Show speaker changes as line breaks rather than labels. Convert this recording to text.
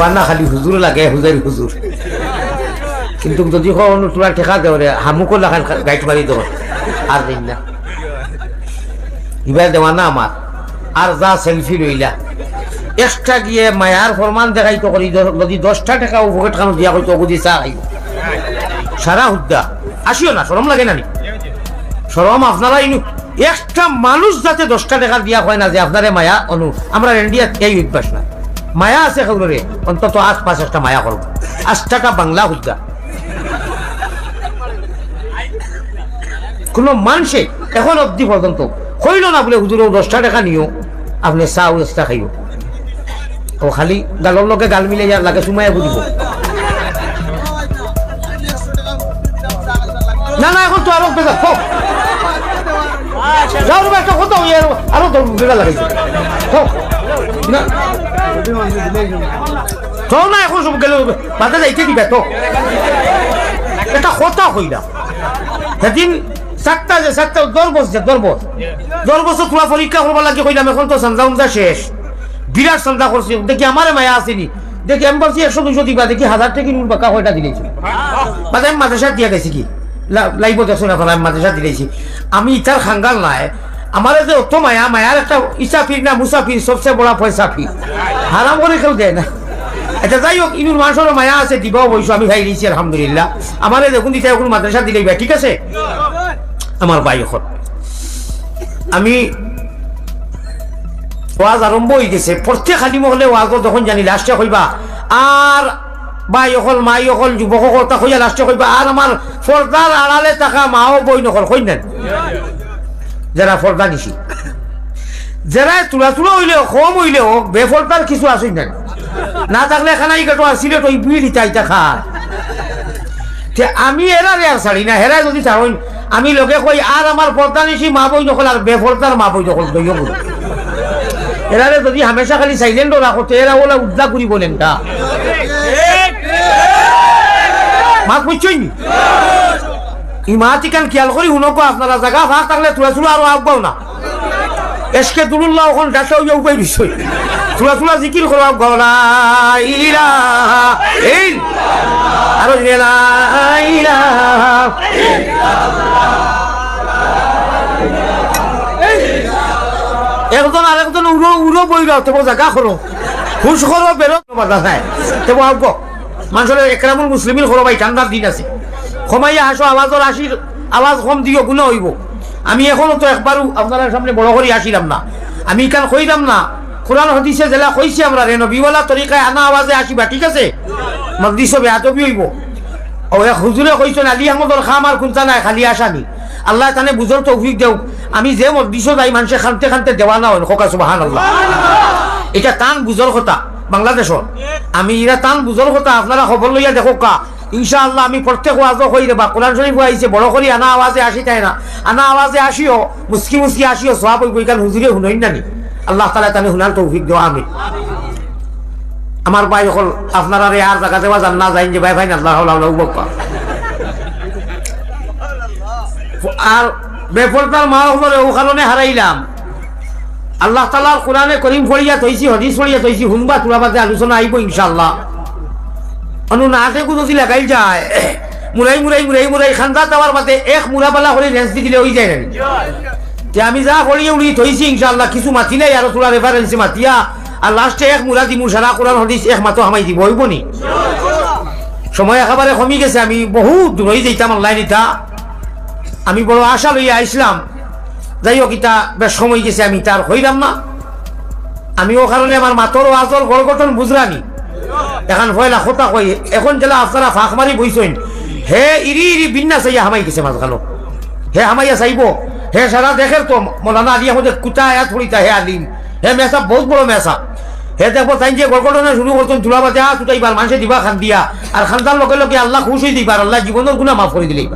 দেওয়ানা খালি হুজুর লাগে হুজুর হুজুর কিন্তু যদি কোনো তোরা ঠেকা দেও রে হামুকো লাগান গাইট মারি দেব আর দিন না এবার দেওয়ানা আমার আর যা সেলফি লইলা। এক্সট্রা গিয়ে মায়ার ফরমান দেখাইতো করি যদি দশটা টাকা পকেট খানো দিয়া হইতো বুঝি চা খাইব সারা হুদ্দা। আসিও না সরম লাগে না নি? সরম আপনারা ইনু একটা মানুষ যাতে দশটা টাকা দিয়া হয় না যে আপনারে মায়া অনু আমরা ইন্ডিয়া এই অভ্যাস না মায়া আছে সেগুলোরে অন্তত আজ পাঁচ একটা মায়া করব। আষ্টাটা বাংলা হুদ্দা কোনো মানুষে এখন অবধি পর্যন্ত হইল না বলে হুজুর দশটা টাকা নিও আপনি চা দশটা খাইও। ও খালি গালর লগে গাল মিলে যার লাগে সুমাইয়া বুঝিব না না এখন তো আরও বেজা হোক যাও একটা কথা আরও বেজা লাগাইছে না তো না এখন সব গেল যাইতে দিবে তো। এটা কথা কইলা সেদিন চারটা যে বছর দশ বছর। দশ বছর তোরা পরীক্ষা করবার লাগে কইলাম, এখন তো উন্দা শেষ। বিরাট সান্দা করছি। দেখি আমারে মায়া আসেনি দেখি আমি ভাবছি একশো দুশো দিবা, দেখি হাজার থেকে নুন বাঁকা কয়টা দিলেছি মাদ্রাসা দিয়া গেছি কি? লাইব দেখছ এখন আমি মাদ্রাসা দিলেছি আমি ইটার খাঙ্গাল নাই। আমার যে অত মায়া, মায়ার একটা ইসাফির না মুসাফির সবচেয়ে বড় পয়সা ফির হারাম করে কেউ দেয় না। এটা যাই হোক, ইনুর মানুষের মায়া আছে, দিবাও বইছো আমি খাই দিয়েছি আলহামদুলিল্লাহ। আমার দেখুন, দিতে এখন মাদ্রাসা দিলেই ভাই ঠিক আছে? আমার ভাই এখন। আমি ওয়াজ আরম্ভ হয়ে গেছে। প্রত্যেক খালিম হলে ওয়াজ যখন জানি, লাস্টে কইবা, আর বাই অকল, মাই অকল, যুবক কথা কইয়া লাস্টে কইবা, আর আমার ফর্দার আড়ালে থাকা মাও বই নকল কই নেন যারা ফর্দা নিছি যারা তুলা তুলা হইলেও কম হইলে হইলেও বেফর্দার কিছু আসই নেন না থাকলে খানাই কাটো আসিলে তো বিড় ইটা খায়। আমি এরারে আর ছাড়ি না হেরা যদি ছাড়ই আমি লগে কই, আর আমার পর্দা নিছি মা বই নকল, আর বেফর্দার মা বই নকল দইও বলি। এরারে যদি হামেশা খালি সাইলেন্ট রাখো, তো এরা ওলা উদ্দা করি বলেন তা মা বুঝছই নি ইমাতি কান খেয়াল করি শুনকো আপনারা জায়গা ভাগ থাকলে তুলা তুলা আরও আগাও না। এসকে দুলুল্লাহ ওখান ডাটা উপায় বিষয় তুলা তুলা জিকির করো আগাও না। এই আরও দিলে না, ইলা। একজন উড়ো উড়ো বই গাও তোমার জায়গা করো খুশ করো বেরো বাধা নাই। তেমন আগ মানুষের একরামুল মুসলিমিন করো ভাই ঠান্ডার দিন আছে। কমাইয়া হাসো আওয়াজের আসির আওয়াজ কম দিও গুণ হইব। আমি এখনও তো একবারও আপনার সামনে বড় করে আসিলাম না। আমি কাল কইলাম না। কোরআন হদিসে জেলা কইছি আমরা রে নবীওয়ালা তরিকায় আনা আওয়াজে আসিবা, ঠিক আছে? মকদিস বেহাতবি হইব। ও এক হুজুরে কইছেন আলী আহমদর খাম আর কোনটা নাই, খালি আসানি আল্লাহ তানে বুঝর তৌফিক দেও আমি যে মকদিস যাই মানুষে খানতে খানতে দেওয়া না হয় খোকা সুবাহান আল্লাহ এটা টান বুঝর কথা বাংলাদেশত আমি এরা টান বুঝর কথা, আপনারা খবর লইয়া দেখো কা ইনশাআল্লাহ আমি প্রত্যেক ওয়াজও কই দেবা। কোরআন শরীফ আইছে, বড় করি, আনা আওয়াজে আসি তাই না? আনা আওয়াজে আসিও, মুসকি মুসকি আসিও সব ওই বইকান হুজুরে শুনই নানি আল্লাহ তালা তানে শুনার তৌফিক দেওয়া আমি আমার ভাই হল আপনারা রে আর জায়গা দেওয়া জান না যাই যে ভাই ভাই না, আল্লাহ বক্কা আর বেফলতার মা হলে ও কারণে হারাইলাম। আল্লাহ তালার কোরআনে করিম ফড়িয়া থইছি, হদিস ফড়িয়া থইছি, হুনবা তোরা বাদে আলোচনা আইব ইনশাল্লাহ অনু কোনো যদি লাগাই যায় মুরাই মুরাই মুরাই মুরাই খান্দা দেওয়ার বাদে এক মুরা পালা করে রেঞ্জ দি দিলে ওই যায় না যে আমি যা করিয়ে উড়ি থইছি ইনশাল্লাহ কিছু মাতি নাই আর তোরা রেফারেন্সে মাতিয়া আর লাস্টে এক মুরা দিমু সারা কোরআন, হদিস, এক মাতো হামাই দিব হইব নি? সময় একেবারে কমি গেছে, আমি বহুত দূর হয়ে যাইতাম অনলাইন ইটা আমি বড় আশা লইয়া আইসলাম। যাই হোক ইটা বেশ সময় গেছে, আমি তার হইলাম না। আমি ও কারণে আমার মাতর আজর গড় গঠন বুঝরানি এখন ভয়লা খোটা কই এখন জেলা আপনারা ফাঁক মারি বইছেন হে ইরি ইরি বিন্না চাইয়া হামাই গেছে মাঝখানো হে হামাইয়া চাইব। হে সারা দেখের তো মৌলানা আলী আমাদের কুটা আয়াত ফুড়িতা হে আলিম। হে মেসা বহুত বড় মেসা হে দেখব তাই যে গড়গঠনে শুরু করতেন তুলা বাজে তুটাইবার মানুষে দিবা খান দিয়া আর খানদার লগে লগে আল্লাহ খুশ দিবার আল্লাহ জীবনের গুণা মাফ করে দিলেই